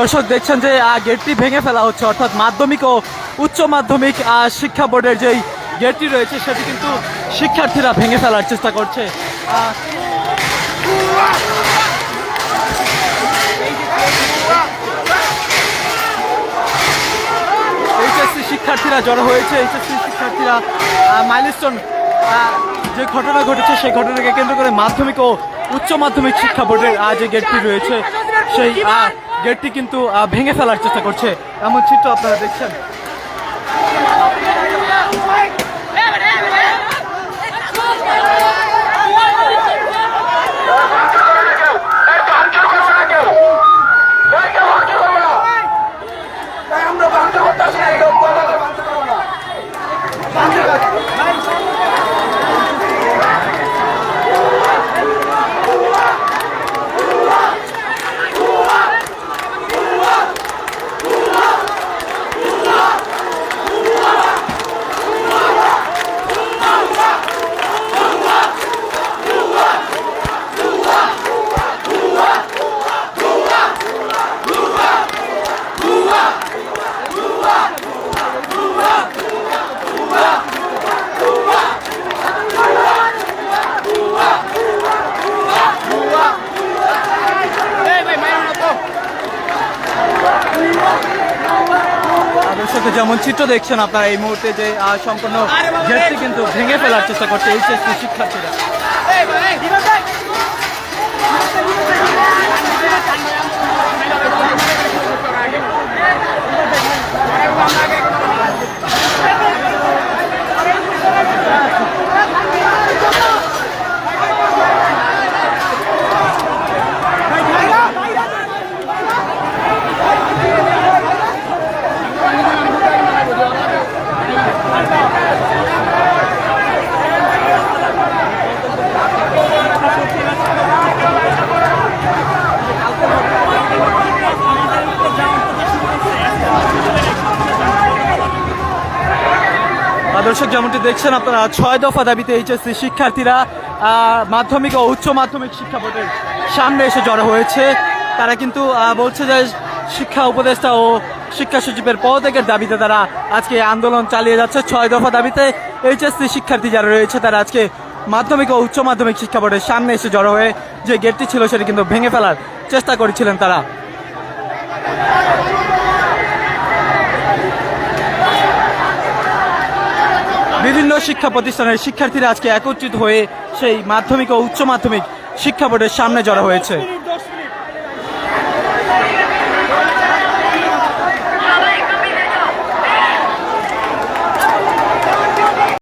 দর্শক দেখছেন যে গেটটি ভেঙে ফেলা হচ্ছে, অর্থাৎ মাধ্যমিক ও উচ্চ মাধ্যমিক শিক্ষা বোর্ডের যেই গেটটি রয়েছে, সেটি কিন্তু শিক্ষার্থীরা ভেঙে ফেলার চেষ্টা করছে। শিক্ষার্থীরা জড়ো হয়েছে, এইচএসসি শিক্ষার্থীরা মাইলস্টোন যে ঘটনা ঘটেছে, সেই ঘটনাকে কেন্দ্র করে মাধ্যমিক ও উচ্চ মাধ্যমিক শিক্ষা বোর্ডের যে গেটটি রয়েছে, সেই গেটটি কিন্তু ভেঙে ফেলার চেষ্টা করছে। এমন চিত্র আপনারা দেখছেন? দর্শক যেমন চিত্র দেখছেন আপনারা এই মুহূর্তে যে সম্পূর্ণ গেটটি কিন্তু ভেঙে ফেলার চেষ্টা করছে এইচএসসি শিক্ষার্থীরা। দর্শক যেমনটি দেখছেন, আপনারা ছয় দফা দাবিতে এইচএসসি শিক্ষার্থীরা মাধ্যমিক ও উচ্চ মাধ্যমিক শিক্ষা বোর্ডের সামনে এসে জড়ো হয়েছে। তারা কিন্তু বলছে যে শিক্ষা উপদেষ্টা ও শিক্ষা সচিবের পদত্যাগের দাবিতে তারা আজকে আন্দোলন চালিয়ে যাচ্ছে। ছয় দফা দাবিতে এইচএসসি শিক্ষার্থী যারা রয়েছে, তারা আজকে মাধ্যমিক ও উচ্চ মাধ্যমিক শিক্ষা বোর্ডের সামনে এসে জড়ো হয়ে যে গেটটি ছিল, সেটি কিন্তু ভেঙে ফেলার চেষ্টা করেছিলেন তারা। বিভিন্ন শিক্ষা প্রতিষ্ঠানের শিক্ষার্থীরা আজকে একত্রিত হয়ে সেই মাধ্যমিক ও উচ্চ মাধ্যমিক শিক্ষা বোর্ডের সামনে জড়া হয়েছে।